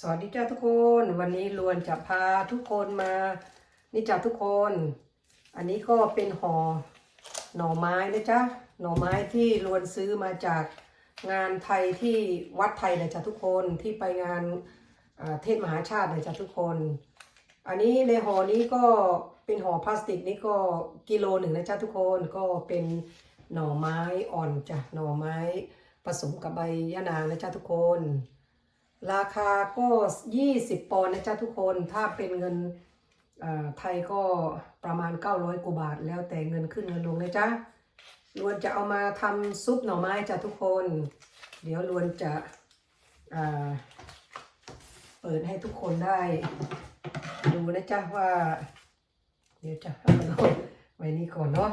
สวัสดีจ้าทุกคนวันนี้ลวนจะพาทุกคนมา นี่จ้าทุกคน อันนี้ก็เป็นห่อหน่อไม้นะจ๊ะหน่อไม้ที่ลวนซื้อมาจากงานไทยที่วัดไทยนะจ๊ะทุกคนที่ไปงานเทศมหาชาตินะจ๊ะทุกคน อันนี้ในห่อนี้ก็เป็นห่อพลาสติกนี่ก็กิโลหนึ่งนะจ๊ะทุกคนก็เป็นหน่อไม้อ่อนจ้ะหน่อไม้ผสมกับใบยะนางนะจ๊ะทุกคน ราคาก็ 20 ปอนด์นะจ๊ะทุกคน ถ้าเป็นเงินไทยก็ประมาณ 900กว่าบาท แล้วแต่เงินขึ้นเงินลงนะจ๊ะลวนจะเอามาทำซุปหน่อไม้จ้ะทุกคน เดี๋ยวลวนจะเปิดให้ทุกคนได้ดูนะจ๊ะว่า เดี๋ยวจะเอามาลงไว้นี่ก่อนเนาะ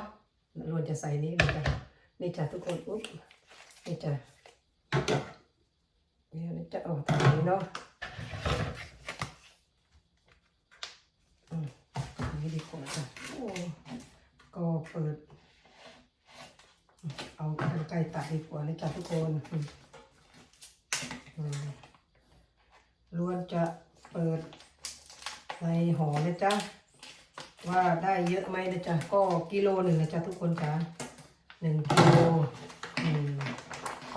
ลวนจะใส่นี่นะจ๊ะนี่จ้ะทุกคนอุ๊บนี่จ้ะ เดี๋ยวจะออกทางนี้เนาะอืมนี้ดีกว่าจ้ะโอ้ก็เปิด เอากรรไกรตัดดีกว่านะจ๊ะทุกคนอืมอืมล้วนจะเปิดในห่อนะจ๊ะว่าได้เยอะไหมนะจ๊ะก็กิโลหนึ่งนะจ๊ะทุกคนจ้ะหนึ่งกิโล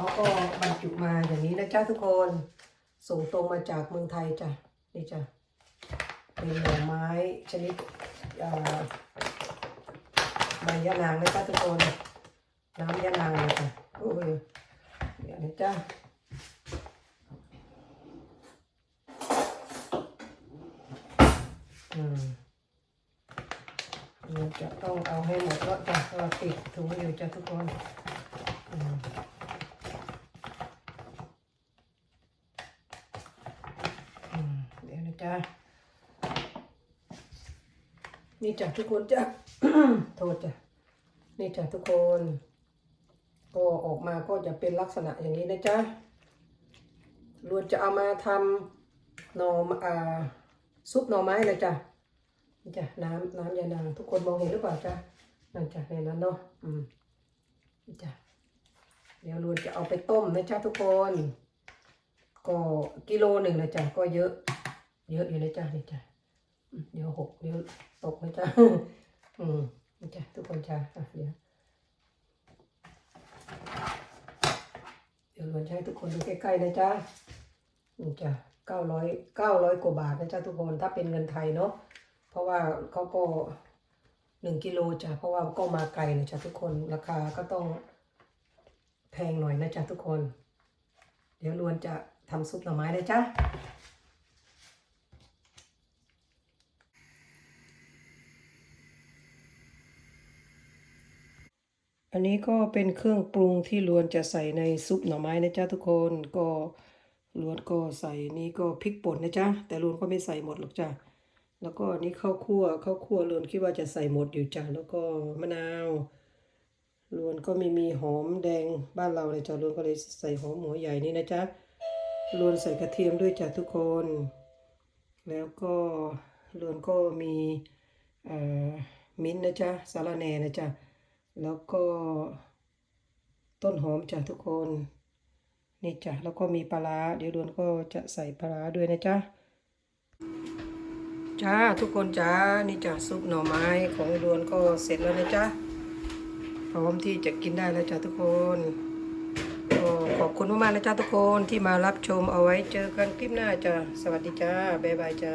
เขาก็บรรจุมาอย่างนี้นะจ๊ะทุกคน ส่งตรงมาจากเมืองไทยจ้ะนี่จ้ะเป็นหน่อไม้ชนิดใบยะนางนะจ๊ะทุกคน น้ำยะนางเลยจ้ะโอ้ยเดี๋ยวนะจ๊ะอืมเราจะต้องเอาให้หมดแล้วจ้ะเราติดถุงอยู่จ้ะทุกคนอืม อืมเดี๋ยวนะ จ๊ะนี่จ้ะทุกคนจ้ะโทษจ้ะนี่จ้ะทุกคน ก็ออกมาก็จะเป็นลักษณะอย่างนี้นะจ๊ะรวนจะเอามาทำหน่ออ่าซุปหน่อไม้เลยจ้ะนี่จ้ะน้ำน้ำยานางทุกคนมองเห็นหรือเปล่าจ๊ะนั่นจ้ะในนั้นเนาะอืมนี่จ้ะเดี๋ยวรวนจะเอาไปต้มนะจ๊ะทุกคน ก็กิโลหนึ่งนะจ๊ะก็เยอะ เยอะอยู่นะจ๊ะนี่จ้ะเดี๋ยวหกเดี๋ยวตกนะจ๊ะอืมนี่จ้ะทุกคนจ้ะเดี๋ยวเดี๋ยวเราจะให้ทุกคนดูใกล้ๆนะจ๊ะนี่จ้ะเก้าร้อยเก้าร้อยกว่าบาทนะจ๊ะทุกคนถ้าเป็นเงินไทยเนาะเพราะว่าเขาก็หนึ่งกิโลจ้ะเพราะว่าก็มาไกลนะจ๊ะทุกคนราคาก็ต้องแพงหน่อยนะจ๊ะทุกคน เดี๋ยวลวนจะทำซุปหน่อไม้เลยจ้ะ อันนี้ก็เป็นเครื่องปรุงที่ลวนจะใส่ในซุปหน่อไม้นะจ๊ะทุกคนก็ลวนก็ใส่นี่ก็พริกป่นนะจ๊ะแต่ลวนก็ไม่ใส่หมดหรอกจ้ะแล้วก็อันนี้ข้าวคั่วข้าวคั่วลวนคิดว่าจะใส่หมดอยู่จ้ะแล้วก็มะนาวลวนก็ไม่มีหอมแดงบ้านเราเลยจ้ะลวนก็เลยใส่หอมหัวใหญ่นี่นะจ๊ะรวนใส่กระเทียมด้วยจ้ะทุกคน แล้วก็รวนก็มีอ่อมิ้นนะจ๊ะสาระแหน่นะจ๊ะ แล้วก็ต้นหอมจ้ะทุกคน นี่จ้ะแล้วก็มีปลาร้าเดี๋ยวรวนก็จะใส่ปลาร้าด้วยนะจ๊ะจ้าทุกคนจ้านี่จ้ะซุปหน่อไม้ของรวนก็เสร็จแล้วนะจ๊ะพร้อมที่จะกินได้แล้วจ้ะทุกคนก็ขอบคุณมากๆนะจ๊ะทุกคนที่มารับชมเอาไว้เจอกันคลิปหน้าจ้ะสวัสดีจ้าบ๊ายบายจ้า